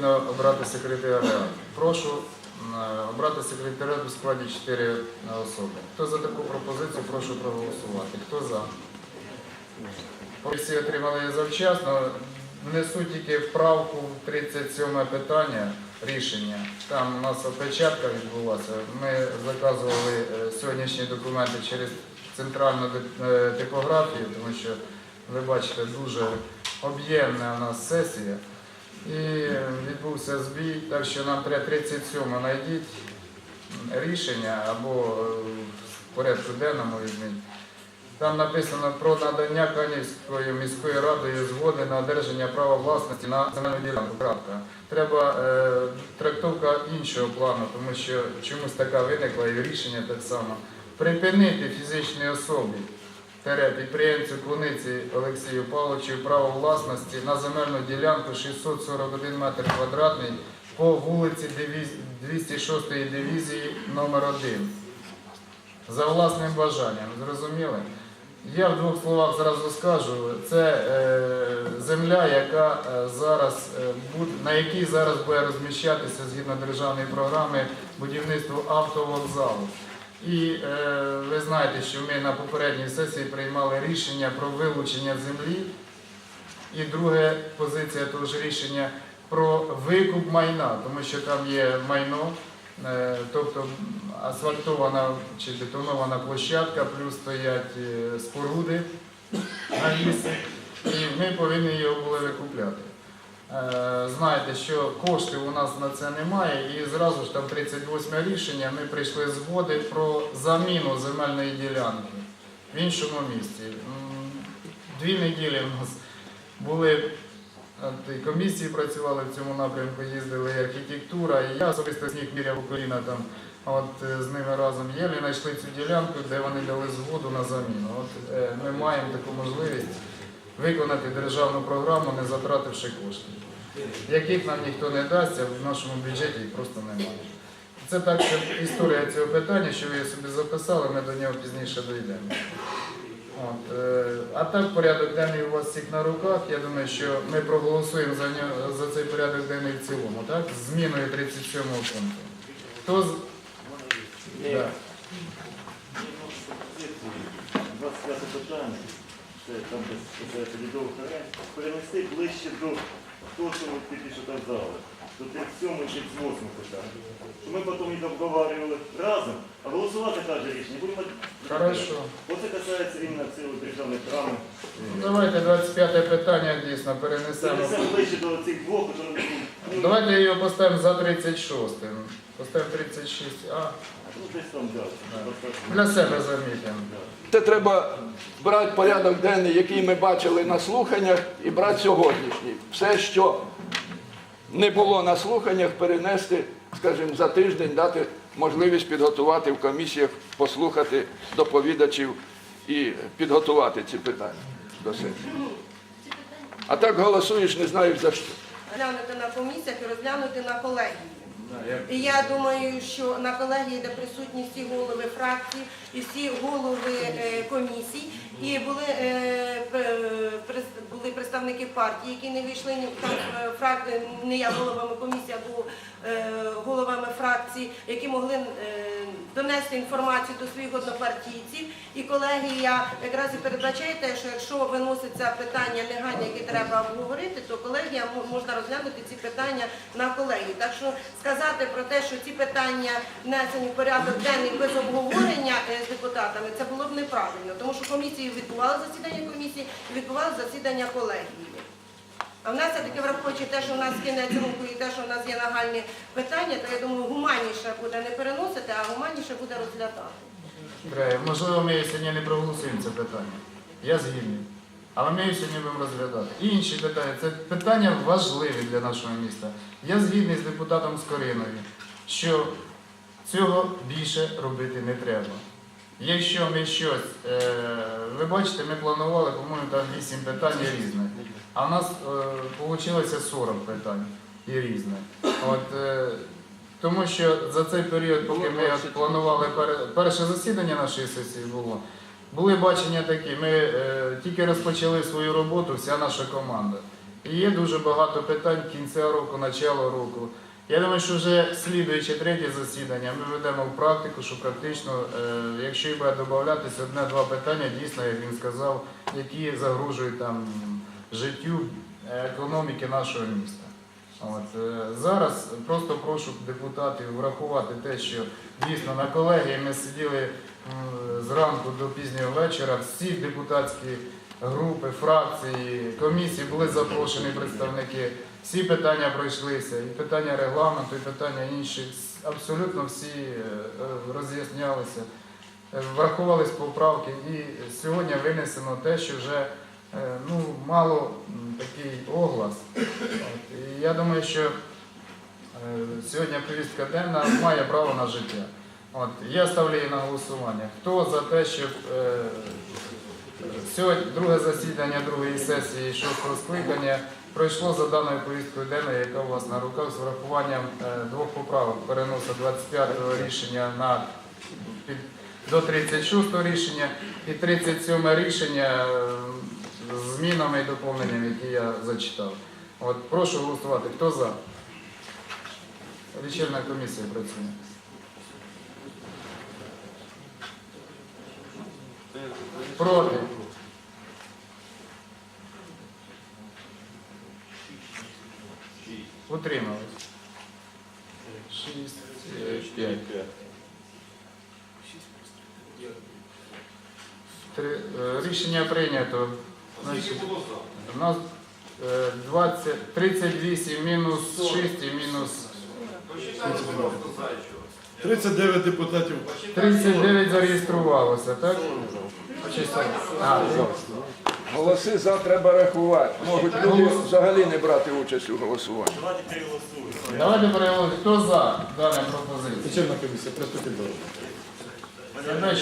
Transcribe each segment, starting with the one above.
необхідно обрати секретаря. Прошу е, обрати секретаря у складі 4 особи. Хто за таку пропозицію, прошу проголосувати. Хто за? Всі отримали завчасно. Внесу тільки вправку в 37 питання рішення. Там у нас опечатка відбулася. Ми заказували е, сьогоднішні документи через центральну е, типографію, тому що ви бачите, дуже об'ємна у нас сесія. І відбувся збій, так що нам треба 37 знайдіть рішення або е, в порядку денному візьміть. Там написано про надання Канівською міською радою згоди на одержання права власності на земельну ділянку. Треба е, трактовка іншого плану, тому що чомусь така виникла і рішення так само. Припинити фізичній особі підприємцю Клуниці Олексію Павловичу право власності на земельну ділянку 641 метр квадратний по вулиці Дивіз- 206 дивізії номер 1 за власним бажанням. Зрозуміли? Я в двох словах зразу скажу, це е, земля, яка е, зараз е, на якій зараз буде розміщатися згідно державної програми будівництво автовокзалу. І е, ви знаєте, що ми на попередній сесії приймали рішення про вилучення землі. І друга позиція того ж рішення про викуп майна, тому що там є майно, е, тобто асфальтована чи бетонована площадка, плюс стоять е, споруди на місці, і ми повинні його були викупляти. Е, Знаєте, що коштів у нас на це немає, і зразу ж там 38 рішення ми прийшли згоди про заміну земельної ділянки в іншому місці. Дві неділі у нас були і комісії працювали в цьому напрямку, їздили і архітектура, і я особисто сніг міряв у коліна там. От е, з ними разом єлі знайшли цю ділянку, де вони дали згоду на заміну. От е, ми маємо таку можливість виконати державну програму, не затративши коштів, яких нам ніхто не дасть, а в нашому бюджеті їх просто немає. Це так, що історія цього питання, що ви собі записали, ми до нього пізніше дійдемо. От, е, а так порядок денний у вас всіх на руках. Я думаю, що ми проголосуємо за, нього, за цей порядок денний в цілому, так? З зміною 37 пункту. Хто з... Да. 25 питання, це там терен, перенести ближче до того, що ви тільки що казали, до 37 і 38 питань. Що ми потім їх обговорювали разом, а голосувати каже рішення. Будемо... Хорошо. Оце касається іменно цілої державної програми. Ну, Давайте 25 питання дійсно перенесемо. Перенесемо ближче до цих двох, що ми... Давайте його поставимо за 36. Поставимо 36А. Ну. Для себе замітимо. Це треба брати порядок денний, який ми бачили на слуханнях, і брати сьогоднішній. Все, що не було на слуханнях, перенести, скажімо, за тиждень, дати можливість підготувати в комісіях, послухати доповідачів і підготувати ці питання до сесії. А так голосуєш, не знаєш за що. Розглянути на комісіях і розглянути на колегії. І я думаю, що на колегії, де присутні всі голови фракцій і всі голови е, комісій, і були, е, були представники партії, які не вийшли там е, не я головами комісії, а головами фракцій, які могли донести інформацію до своїх однопартійців. І колегія якраз і передбачає те, що якщо виноситься питання негайно, які треба обговорити, то колегія можна розглянути ці питання на колегії. Так що сказати про те, що ці питання внесені в порядок денний без обговорення е, з депутатами, це було б неправильно, тому що комісії відбували засідання комісії, і відбували засідання колегії. А в нас все-таки враховуючи те, що в нас кінець року і те, що в нас є нагальні питання, то я думаю, гуманніше буде не переносити, а гуманніше буде розглядати. Можливо, ми сьогодні не проголосуємо це питання. Я згідний. Але ми її сьогодні будемо розглядати. Інші питання це питання важливі для нашого міста. Я згідний з депутатом Скориною, що цього більше робити не треба. Якщо ми щось, е, ви бачите, ми планували, по-моєму, там 8 питань і різне. А в нас вийшло 40 питань і різне. От, е, тому що за цей період, поки ми планували пере- перше засідання нашої сесії було, були бачення такі. Ми е, тільки розпочали свою роботу, вся наша команда. І є дуже багато питань кінця року, начало року. Я думаю, що вже слідуюче третє засідання ми ведемо в практику, що практично, е, якщо і буде додатися одне-два питання, дійсно, як він сказав, які загрожують там життю е, економіки нашого міста. От, е, зараз просто прошу депутатів врахувати те, що дійсно на колегії ми сиділи зранку до пізнього вечора. Всі депутатські групи, фракції, комісії були запрошені представники. Всі питання пройшлися, і питання регламенту, і питання інші. Абсолютно всі е, роз'яснялися, врахувались поправки. І сьогодні винесено те, що вже ну, мало такий оглас. От, і я думаю, що е, сьогодні повістка денна має право на життя. От, я ставлю її на голосування. Хто за те, щоб е, сьогодні друге засідання другої сесії шостого скликання пройшло за даною повісткою денною, яка у вас на руках з врахуванням е, двох поправок переносу 25-го рішення на під, до 36-го рішення і 37 рішення е, змінами і доповненнями, які я зачитав. От, прошу голосувати. Хто за? Лічильна комісія працює. Проти. Утримались. Шість, п'ять. Е, Значить, у нас е, 20, 38 мінус 6 і мінус 39 депутатів. 39 зареєструвалося, так? Чи? А, Голоси за треба рахувати. Можуть люди взагалі не брати участь у голосуванні. Давайте переголосуємо. Давайте переговоримо. Хто за дану пропозицію? Лічильна комісія, приступіть до роботи. Себе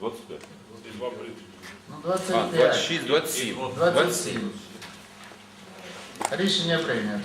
вважайте. Ну, 25. 26, 27. 27. Рішення прийнято.